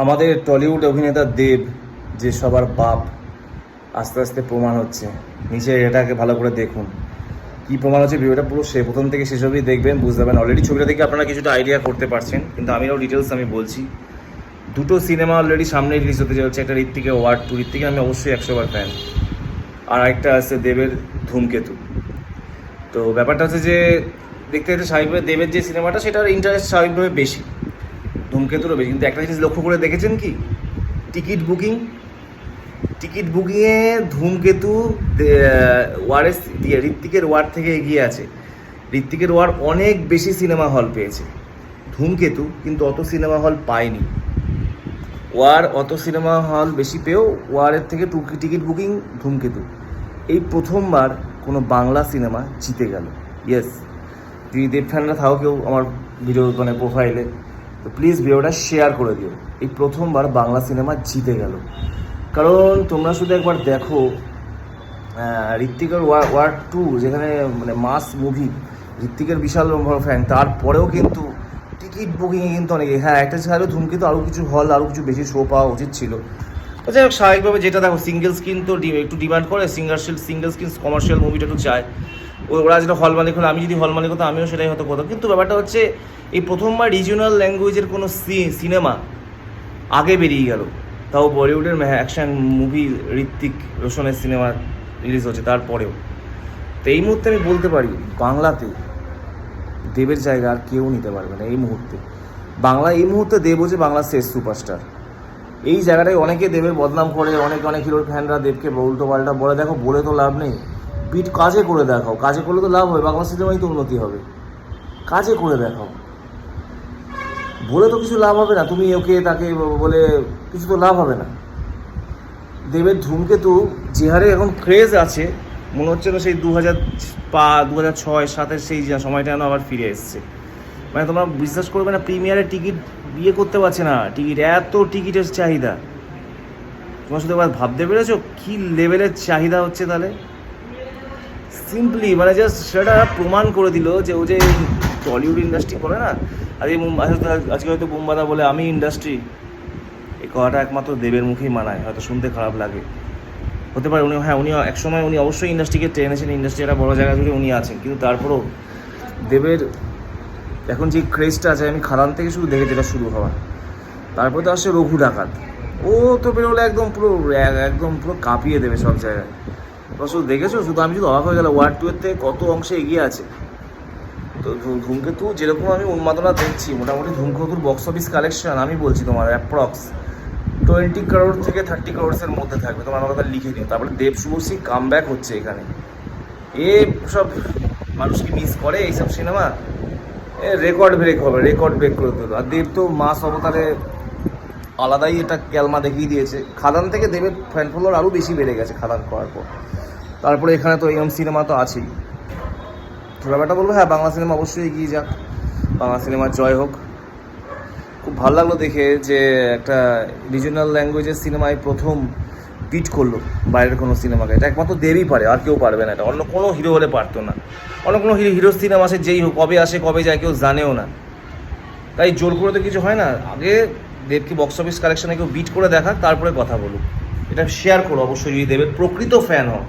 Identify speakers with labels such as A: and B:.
A: আমাদের টলিউড অভিনেতা দেব, যে সবার বাপ, আস্তে আস্তে প্রমাণ হচ্ছে। নিচে এটাকে ভালো করে দেখুন। কি প্রমাণ হচ্ছে ভিডিওটা পুরো সে প্রথম থেকে শেষ অবধি দেখবেন, বুঝতে পারবেন। অলরেডি ছবিটা দেখে আপনারা কিছুটা আইডিয়া করতে পারছেন, কিন্তু আমিও ডিটেলস আমি বলছি। দুটো সিনেমা অলরেডি সামনে রিলিজ হতে যাচ্ছে, একটা ঋত্বিকের ওয়ার্ড টু ঋত্বিকের আমি অবশ্যই একশো বার ফ্যান আর একটা আছে দেবের ধূমকেতু। তো ব্যাপারটা হচ্ছে যে, দেখতে দেখতে স্বাভাবিকভাবে দেবের যে সিনেমাটা সেটার ইন্টারেস্ট স্বাভাবিকভাবে বেশি। ধূমকেতুরও বেশি কিন্তু একটা জিনিস লক্ষ্য করে দেখেছেন কি? Ticket booking. টিকিট বুকিংয়ে ধূমকেতু ওয়ারের দিয়ে ঋত্বিকের ওয়ার থেকে এগিয়ে আছে। ঋত্বিকের ওয়ার অনেক বেশি সিনেমা হল পেয়েছে। ধূমকেতু কিন্তু অত সিনেমা হল পায়নি। ওয়ার অত সিনেমা হল বেশি পেয়েও ওয়ারের থেকে টুকি টিকিট বুকিং ধূমকেতু। এই প্রথমবার কোনো বাংলা সিনেমা জিতে গেল। ইয়েস, যদি দেব ফ্যানরা থাকো কেউ আমার ভিডিও মানে প্রোফাইলে তো প্লিজ ভিডিওটা শেয়ার করে দিও। এই প্রথমবার বাংলা সিনেমা জিতে গেল। কারণ তোমরা শুধু একবার দেখো ঋত্বিকের ওয়ার টু যেখানে মানে মাস মুভি ঋত্বিকের বিশাল বড় ফ্যান তারপরেও কিন্তু টিকিট বুকিংয়ে কিন্তু অনেকে হ্যাঁ একটা ছাড়াও ধূমকেতু আরও কিছু হল আরও কিছু বেশি শো পাওয়া উচিত ছিল। তো যাই হোক, স্বাভাবিকভাবে যেটা দেখো সিঙ্গেল স্ক্রিন তো একটু ডিমান্ড করে সিঙ্গার সিঙ্গেল স্ক্রিন কমার্শিয়াল মুভিটা একটু চায়। ওরা যেটা হল মালিক হলো, আমি যদি হল মালিক হতো আমিও সেটাই হয়তো করতাম। কিন্তু ব্যাপারটা হচ্ছে, এই প্রথমবার রিজিওনাল ল্যাঙ্গুয়েজের কোনো সিনেমা আগে বেরিয়ে গেল। তাও বলিউডের অ্যাকশন মুভি ঋত্বিক রোশনের সিনেমা রিলিজ হচ্ছে তারপরেও। তো এই মুহূর্তে আমি বলতে পারি, বাংলাতে দেবের জায়গা আর কেউ নিতে পারবে না এই মুহূর্তে। বাংলা এই মুহূর্তে দেব হচ্ছে বাংলার শেষ সুপারস্টার এই জায়গাটায় অনেকে দেবের বদনাম করে, অনেক অনেক হিরোর ফ্যানরা দেবকে উল্টো পাল্টা বলে, দেখো, বলে তো লাভ নেই। বিট কাজে করে দেখাও। কাজে করলে তো লাভ হবে বাংলা সিনেমাই তো উন্নতি হবে। কাজে করে দেখাও। বলে তো কিছু লাভ হবে না, তুমি ওকে তাকে বলে কিছু তো লাভ হবে না। দেবের ধূমকেতু যে হারে এখন ক্রেজ আছে। মনে হচ্ছে না সেই দু হাজার পা দু হাজার ছয়, সাতের সেই সময়টা যেন আবার ফিরে এসছে। মানে তোমরা বিশ্বাস করবে না প্রিমিয়ারের টিকিট বিয়ে করতে পারছে না। টিকিট, এত টিকিটের চাহিদা। তোমার শুধু ভাবতে পেরেছ? কী লেভেলের চাহিদা হচ্ছে তাহলে? সিম্পলি মানে জাস্ট সেটা প্রমাণ করে দিল যে ও যে টলিউড ইন্ডাস্ট্রি করে না আজকে মুম্বাই আজকে হয়তো বুম্বাদা বলে, আমি ইন্ডাস্ট্রি এই কথাটা একমাত্র দেবের মুখেই মানায়, হয়তো শুনতে খারাপ লাগে। হতে পারে উনি হ্যাঁ উনি একসময় উনি অবশ্যই ইন্ডাস্ট্রিকে টেনেছেন ইন্ডাস্ট্রি একটা বড় জায়গা জুড়ে উনি আছেন, কিন্তু তারপরেও দেবের এখন যে ক্রেজটা আছে, আমি খাদান থেকে শুরু দেখে যেটা শুরু হওয়া। তারপরে তো আসছে রঘু ডাকাত। ও তো বেরোলে একদম পুরো এক- একদম পুরো কাঁপিয়ে দেবে সব জায়গায়। শুধু দেখেছ? শুধু আমি শুধু অবাক হয়ে গেলাম ওয়ার্ড টু এর থেকে কত অংশে এগিয়ে আছে? তো ধূমকেতু যেরকম আমি উন্মাদনা দেখছি, মোটামুটি ধূমকেতুর বক্স অফিস কালেকশন আমি বলছি তোমার অ্যাপ্রক্স টোয়েন্টি করোড় থেকে থার্টি করোড়সের মধ্যে থাকবে। তোমার আমার কথা লিখে নিও। তারপরে দেব শুভশ্রী কাম ব্যাক হচ্ছে এখানে। এ সব মানুষ কি মিস করে এইসব সিনেমা এ রেকর্ড ব্রেক হবে রেকর্ড ব্রেক করে দিল আর দেব তো মাস অবতারে আলাদাই এটা ক্যালমা দেখিয়ে দিয়েছে। খাদান থেকে দেবের ফ্যান ফলোয়ার আরও বেশি বেড়ে গেছে, খাদান করার পর। তারপরে এখানে তো এম সিনেমা তো আছেই। তো ব্যাপারটা বলব হ্যাঁ বাংলা সিনেমা অবশ্যই এগিয়ে যাক। বাংলা সিনেমার জয় হোক। খুব ভালো লাগল দেখে যে একটা রিজনাল ল্যাঙ্গুয়েজের সিনেমায় প্রথম বিট করল বাইরের কোনো সিনেমাকে এটা একমাত্র দেবই পারে, আর কেউ পারবে না এটা। অন্য কোনো হিরো হলে পারতো না। অন্য কোনো হিরো হিরো সিনেমা আসে যেই হোক, কবে আসে, কবে যায়, কেউ জানেও না। তাই জোর করে তো কিছু হয় না। আগে দেবকে বক্স অফিস কালেকশনে কেউ বিট করে দেখা তারপরে কথা বলুক। এটা শেয়ার করো অবশ্যই, যদি দেবের প্রকৃত ফ্যান হও।